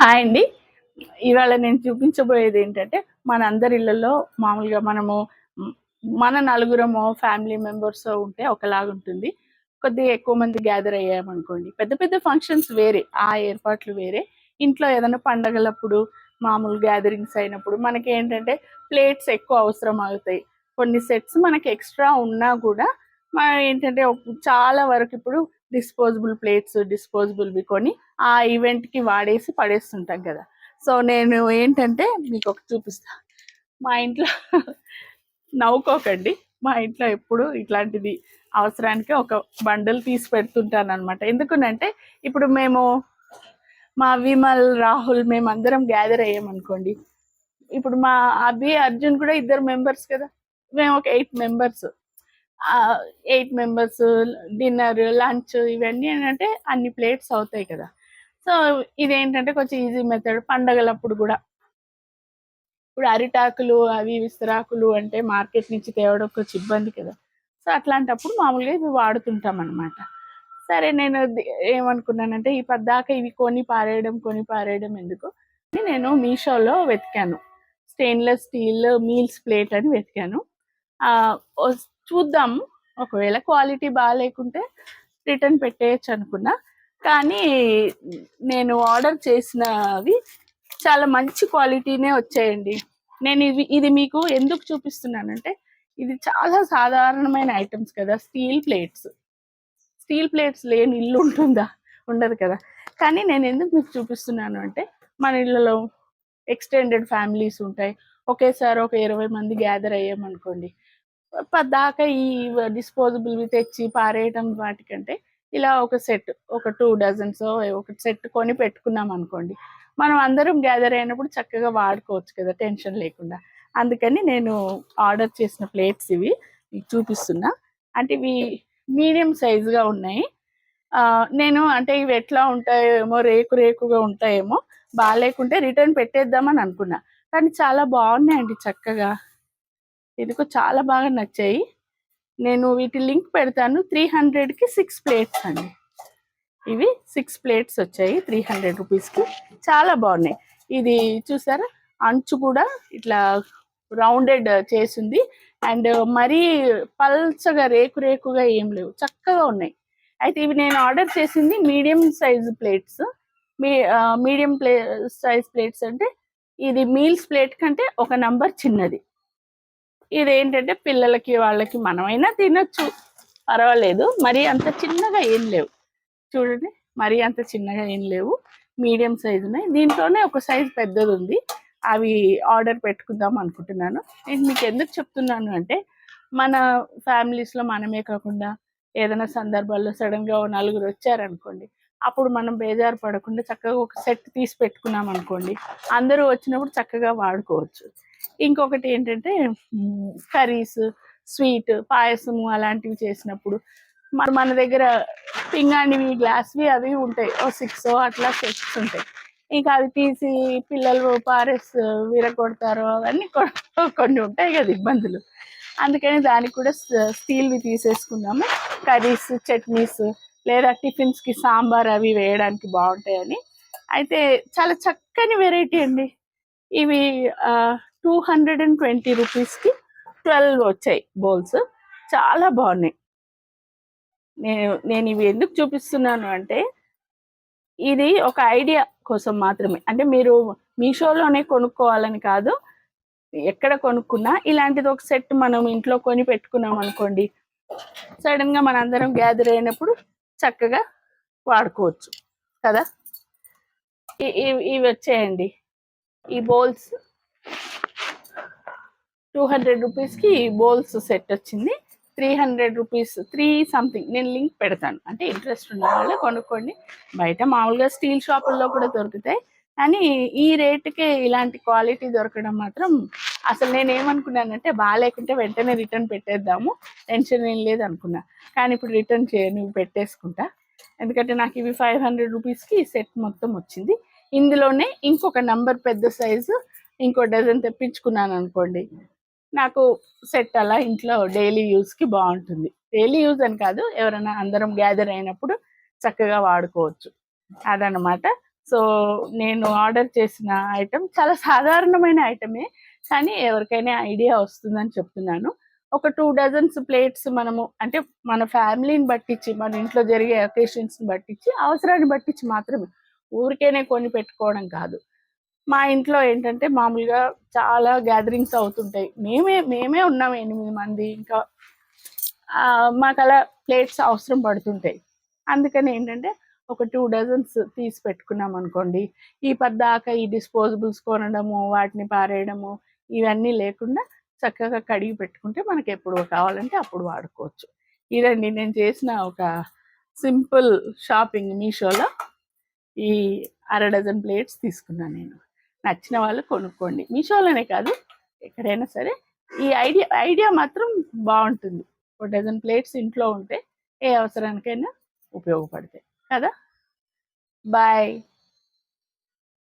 Hi అండి. ఇవాళ నేను చూపించబోయేది ఏంటంటే మన అందరి ఇళ్ళల్లో మామూలుగా మనము మన నలుగురమో ఫ్యామిలీ మెంబర్స్ ఉంటే ఒకలాగా ఉంటుంది. కొద్దిగా ఎక్కువ మంది గ్యాదర్ అయ్యామనుకోండి పెద్ద పెద్ద ఫంక్షన్స్ వేరే ఆ ఏర్పాట్లు వేరే. ఇంట్లో ఏదైనా పండగలప్పుడు మామూలు గ్యాదరింగ్స్ అయినప్పుడు మనకి ఏంటంటే ప్లేట్స్ ఎక్కువ అవసరం అవుతాయి. కొన్ని సెట్స్ మనకి ఎక్స్ట్రా ఉన్నా కూడా మనం ఏంటంటే చాలా వరకు ఇప్పుడు డిస్పోజబుల్ ప్లేట్స్ డిస్పోజబుల్వి కొని ఆ ఈవెంట్కి వాడేసి పడేస్తుంటాం కదా. సో నేను ఏంటంటే మీకు ఒక చూపిస్తా. మా ఇంట్లో నవ్వుకోకండి. మా ఇంట్లో ఎప్పుడు ఇట్లాంటిది అవసరానికి ఒక బండల్ తీసి పెడుతుంటాను అనమాట ఎందుకనంటే ఇప్పుడు మేము మా విమల్ రాహుల్ మేమందరం గ్యాదర్ అయ్యామనుకోండి. ఇప్పుడు మా అభి అర్జున్ కూడా ఇద్దరు మెంబర్స్ కదా. మేము ఒక eight members eight members dinner lunch ఇవన్నీ ఏంటంటే అన్ని ప్లేట్స్ అవుతాయి కదా. సో ఇదేంటంటే కొంచెం ఈజీ మెథడ్ పండగలప్పుడు కూడా. ఇప్పుడు అరిటాకులు అవి విస్తరాకులు అంటే మార్కెట్ నుంచి తేవడం కొంచెం ఇబ్బంది కదా. సో అట్లాంటప్పుడు మామూలుగా ఇవి వాడుతుంటాం అనమాట సరే నేను ఏమనుకున్నానంటే ఈ పద్దాక ఇవి కొని పారేయడం కొని పారేయడం ఎందుకు? అని నేను మీషోలో వెతికాను. స్టెయిన్లెస్ స్టీల్ మీల్స్ ప్లేట్ అని వెతికాను. చూద్దాం. ఒకవేళ క్వాలిటీ బాగాలేకుంటే రిటర్న్ పెట్టేయచ్చు అనుకున్నా కానీ నేను ఆర్డర్ చేసినవి చాలా మంచి క్వాలిటీనే వచ్చాయండి. నేను ఇది ఇది మీకు ఎందుకు చూపిస్తున్నానంటే ఇది చాలా సాధారణమైన ఐటమ్స్ కదా స్టీల్ ప్లేట్స్. స్టీల్ ప్లేట్స్ లేని ఇల్లు ఉంటుందా? ఉండదు కదా. కానీ నేను ఎందుకు మీకు చూపిస్తున్నాను అంటే మన ఇళ్ళలో ఎక్స్టెండెడ్ ఫ్యామిలీస్ ఉంటాయి. ఒకేసారి ఒక ఇరవై మంది గ్యాదర్ అయ్యామనుకోండి పద్దాక ఈ డిస్పోజబుల్వి తెచ్చి పారేయటం వాటికంటే ఇలా ఒక సెట్ ఒక టూ డజన్స్ ఒక సెట్ కొని పెట్టుకున్నాం అనుకోండి. మనం అందరం గ్యాదర్ అయినప్పుడు చక్కగా వాడుకోవచ్చు కదా టెన్షన్ లేకుండా. అందుకని నేను ఆర్డర్ చేసిన ప్లేట్స్ ఇవి చూపిస్తున్నా. అంటే ఇవి మీడియం సైజుగా ఉన్నాయి. నేను అంటే ఇవి ఎట్లా ఉంటాయేమో రేకు రేకుగా ఉంటాయేమో బాగాలేకుంటే రిటర్న్ పెట్టేద్దామని అనుకున్నా. కానీ చాలా బాగున్నాయండి చక్కగా. ఇదిగో చాలా బాగా నచ్చాయి. నేను వీటి లింక్ పెడతాను. త్రీ హండ్రెడ్కి సిక్స్ ప్లేట్స్ అండి. ఇవి సిక్స్ ప్లేట్స్ వచ్చాయి త్రీ హండ్రెడ్ రూపీస్కి చాలా బాగున్నాయి. ఇది చూసారా? అంచు కూడా ఇట్లా రౌండెడ్ చేసింది. అండ్ మరీ పల్చగా రేకు రేకుగా ఏం లేవు. చక్కగా ఉన్నాయి. అయితే ఇవి నేను ఆర్డర్ చేసింది మీడియం సైజ్ ప్లేట్స్. మీ మీడియం ప్లే సైజ్ ప్లేట్స్ అంటే ఇది మీల్స్ ప్లేట్ కంటే ఒక నంబర్ చిన్నది. ఇదేంటంటే పిల్లలకి వాళ్ళకి మనమైనా తినొచ్చు. పర్వాలేదు. మరి అంత చిన్నగా ఏం లేవు. చూడండి. మరి అంత చిన్నగా ఏం లేవు. మీడియం సైజు ఉన్నాయి. దీంట్లోనే ఒక సైజు పెద్దది ఉంది అవి ఆర్డర్ పెట్టుకుందాం అనుకుంటున్నాను. నేను మీకు ఎందుకు చెప్తున్నాను అంటే మన ఫ్యామిలీస్లో మనమే కాకుండా ఏదైనా సందర్భాల్లో సడన్గా నలుగురు వచ్చారనుకోండి అప్పుడు మనం బేజారు పడకుండా చక్కగా ఒక సెట్ తీసి పెట్టుకున్నాం అనుకోండి అందరూ వచ్చినప్పుడు చక్కగా వాడుకోవచ్చు. ఇంకొకటి ఏంటంటే కర్రీస్ స్వీట్ పాయసము అలాంటివి చేసినప్పుడు మరి మన దగ్గర పింగాణివి గ్లాస్వి అవి ఉంటాయి. ఓ సిక్స్ అట్లా సెట్స్ ఉంటాయి. ఇంకా అవి తీసి పిల్లలు పారేస్ విరగొడతారు అవన్నీ కొ- కొన్ని ఉంటాయి కదా ఇబ్బందులు. అందుకని దానికి కూడా స్టీల్వి తీసేసుకున్నాము కర్రీస్ చట్నీస్ లేదా టిఫిన్స్కి సాంబార్ అవి వేయడానికి బాగుంటాయని. అయితే చాలా చక్కని వెరైటీ అండి. ఇవి టూ హండ్రెడ్ అండ్ ట్వంటీ రూపీస్కి ట్వెల్వ్ వచ్చాయి బౌల్స్. చాలా బాగున్నాయి. నేను నేను ఇవి ఎందుకు చూపిస్తున్నాను అంటే ఇది ఒక ఐడియా కోసం మాత్రమే. అంటే మీరు మీషోలోనే కొనుక్కోవాలని కాదు ఎక్కడ కొనుక్కున్నా ఇలాంటిది ఒక సెట్ మనం ఇంట్లో కొని పెట్టుకున్నాం అనుకోండి సడన్గా మనందరం గ్యాదర్ అయినప్పుడు చక్కగా వాడుకోవచ్చు. కదా? ఇవి ఇవి ఈ బౌల్స్ టూ హండ్రెడ్ రూపీస్కి బోల్స్ సెట్ వచ్చింది. Three hundred rupees three something. నేను లింక్ పెడతాను. అంటే ఇంట్రెస్ట్ ఉన్న వాళ్ళు కొనుక్కోండి. బయట మామూలుగా స్టీల్ షాపుల్లో కూడా దొరుకుతాయి. కానీ ఈ రేటుకే ఇలాంటి క్వాలిటీ దొరకడం మాత్రం అసలు నేను ఏమనుకున్నానంటే బాగాలేకుంటే వెంటనే రిటర్న్ పెట్టేద్దాము. టెన్షన్ ఏం లేదు అనుకున్నా. కానీ ఇప్పుడు రిటర్న్ చేయను పెట్టేసుకుంటా. ఎందుకంటే నాకు ఇవి ఫైవ్ హండ్రెడ్ రూపీస్కి సెట్ మొత్తం వచ్చింది. ఇందులోనే ఇంకొక నంబర్ పెద్ద సైజు ఇంకో డజన్ తెప్పించుకున్నాను అనుకోండి. నాకు సెట్ అలా ఇంట్లో డైలీ యూస్కి బాగుంటుంది. డైలీ యూజ్ అని కాదు ఎవరైనా అందరం గ్యాదర్ అయినప్పుడు చక్కగా వాడుకోవచ్చు. అదనమాట సో నేను ఆర్డర్ చేసిన ఐటెం చాలా సాధారణమైన ఐటమే కానీ ఎవరికైనా ఐడియా వస్తుందని చెప్తున్నాను. ఒక టూ డజన్స్ ప్లేట్స్ మనము అంటే మన ఫ్యామిలీని బట్టించి మన ఇంట్లో జరిగే అకేషన్స్ని బట్టించి అవసరాన్ని బట్టించి మాత్రమే. ఊరికేనే కొని పెట్టుకోవడం కాదు. మా ఇంట్లో ఏంటంటే మామూలుగా చాలా గ్యాదరింగ్స్ అవుతుంటాయి. మేమే మేమే ఉన్నాం ఎనిమిది మంది ఇంకా. మాకు అలా ప్లేట్స్ అవసరం పడుతుంటాయి. అందుకని ఏంటంటే ఒక టూ డజన్స్ తీసి పెట్టుకున్నాం అనుకోండి. ఈ పద్దాక ఈ డిస్పోజబుల్స్ కొనడము వాటిని పారేయడము ఇవన్నీ లేకుండా చక్కగా కడిగి పెట్టుకుంటే మనకి ఎప్పుడు కావాలంటే అప్పుడు వాడుకోవచ్చు. ఇదండి నేను చేసిన ఒక సింపుల్ షాపింగ్ మీషోలో ఈ అర డజన్ ప్లేట్స్ తీసుకున్నాను నేను. నచ్చిన వాళ్ళు కొనుక్కోండి. మీషోలోనే కాదు ఎక్కడైనా సరే. ఈ ఐడియా ఐడియా మాత్రం బాగుంటుంది. ఒక డజన్ ప్లేట్స్ ఇంట్లో ఉంటే ఏ అవసరానికైనా ఉపయోగపడతాయి. కదా? బాయ్.